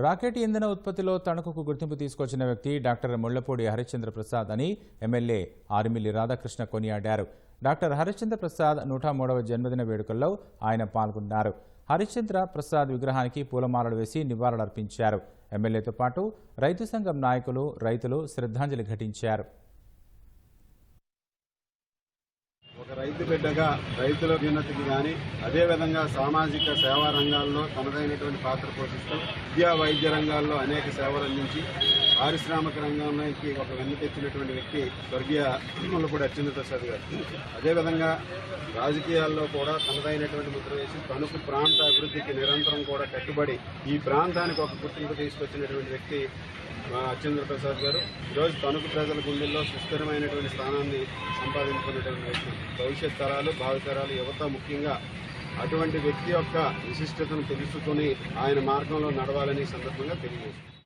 Rocket ఇంధన ఉత్పత్తిలో తణుకుకు గుర్తింపు తీసుకొచ్చిన వ్యక్తి డాక్టర్ ముళ్ళపూడి హరిశ్చంద్ర ప్రసాద్ అని ఎమ్మెల్యే ఆర్మిల్లి రాధాకృష్ణ కొనియాడారు. డాక్టర్ హరిశ్చంద్ర ప్రసాద్ నూట మూడవ జన్మదిన వేడుకల్లో ఆయన పాల్గొన్నారు. హరిశ్చంద్ర ప్రసాద్ విగ్రహానికి పూలమాలలు వేసి నివాళులర్పించారు. ఎమ్మెల్యేతో పాటు రైతు సంఘం నాయకులు రైతులు శ్రద్ధాంజలి ఘటించారు ఒక రైతు బిడ్డగా రైతుల అభ్యున్నతికి కానీ అదేవిధంగా సామాజిక సేవా రంగాల్లో తనదైనటువంటి పాత్ర పోషిస్తూ విద్యా వైద్య రంగాల్లో అనేక సేవలు అందించి పారిశ్రామిక రంగంలోకి ఒక వెన్ను తెచ్చినటువంటి వ్యక్తి స్వర్గీయ ముల్లపూడి అచ్చింద్ర ప్రసాద్ గారు. అదేవిధంగా రాజకీయాల్లో కూడా తనదైనటువంటి ముద్ర వేసి తణుకు ప్రాంత అభివృద్ధికి నిరంతరం కూడా కట్టుబడి ఈ ప్రాంతానికి ఒక గుర్తింపు తీసుకొచ్చినటువంటి వ్యక్తి మా అచ్చేంద్ర ప్రసాద్ గారు. ఈరోజు తణుకు ప్రజల గుండెల్లో సుస్థిరమైనటువంటి స్థానాన్ని సంపాదించుకున్నటువంటి వ్యక్తి భవిష్యత్ తరాలు భావితరాలు యువత ముఖ్యంగా అటువంటి వ్యక్తి యొక్క విశిష్టతను తెలుసుకుని ఆయన మార్గంలో నడవాలని సందర్భంగా తెలియజేస్తుంది